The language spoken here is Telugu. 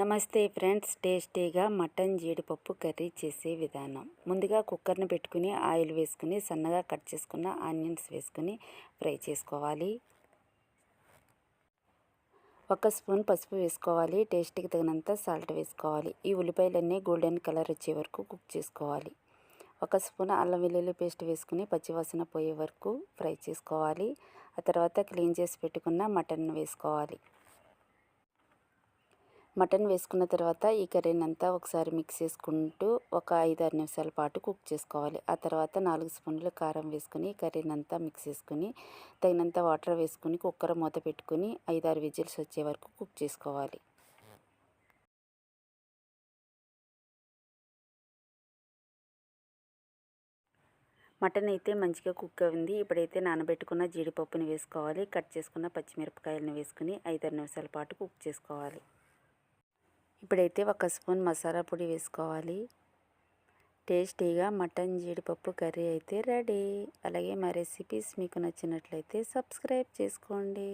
నమస్తే ఫ్రెండ్స్ టేస్టీగా మటన్ జీడిపప్పు కర్రీ చేసే విధానం. ముందుగా కుక్కర్ని పెట్టుకుని ఆయిల్ వేసుకుని సన్నగా కట్ చేసుకున్న ఆనియన్స్ వేసుకుని ఫ్రై చేసుకోవాలి. ఒక స్పూన్ పసుపు వేసుకోవాలి టేస్ట్కి తగినంత సాల్ట్ వేసుకోవాలి. ఈ ఉల్లిపాయలన్నీ గోల్డెన్ కలర్ వచ్చే వరకు కుక్ చేసుకోవాలి. ఒక స్పూన్ అల్లం వెల్లుల్లి పేస్ట్ వేసుకుని పచ్చివాసన పోయే వరకు ఫ్రై చేసుకోవాలి. ఆ తర్వాత క్లీన్ చేసి పెట్టుకున్న మటన్ వేసుకోవాలి. మటన్ వేసుకున్న తర్వాత ఈ కర్రీని అంతా ఒకసారి మిక్స్ చేసుకుంటూ ఒక ఐదు ఆరు నిమిషాల పాటు కుక్ చేసుకోవాలి. ఆ తర్వాత నాలుగు స్పూన్లు కారం వేసుకుని కర్రీని అంతా మిక్స్ చేసుకుని తగినంత వాటర్ వేసుకుని కుక్కర్ మూత పెట్టుకుని ఐదు ఆరు విజిల్స్ వచ్చే వరకు కుక్ చేసుకోవాలి. మటన్ అయితే మంచిగా కుక్ అయింది. ఇప్పుడైతే నానబెట్టుకున్న జీడిపప్పుని వేసుకోవాలి. కట్ చేసుకున్న పచ్చిమిరపకాయలను వేసుకుని ఐదారు నిమిషాల పాటు కుక్ చేసుకోవాలి. ఇప్పుడైతే ఒక స్పూన్ మసాలా పొడి వేసుకోవాలి. టేస్టీగా మటన్ జీడిపప్పు కర్రీ అయితే రెడీ. అలాగే మా రెసిపీస్ మీకు నచ్చినట్లయితే సబ్స్క్రైబ్ చేసుకోండి.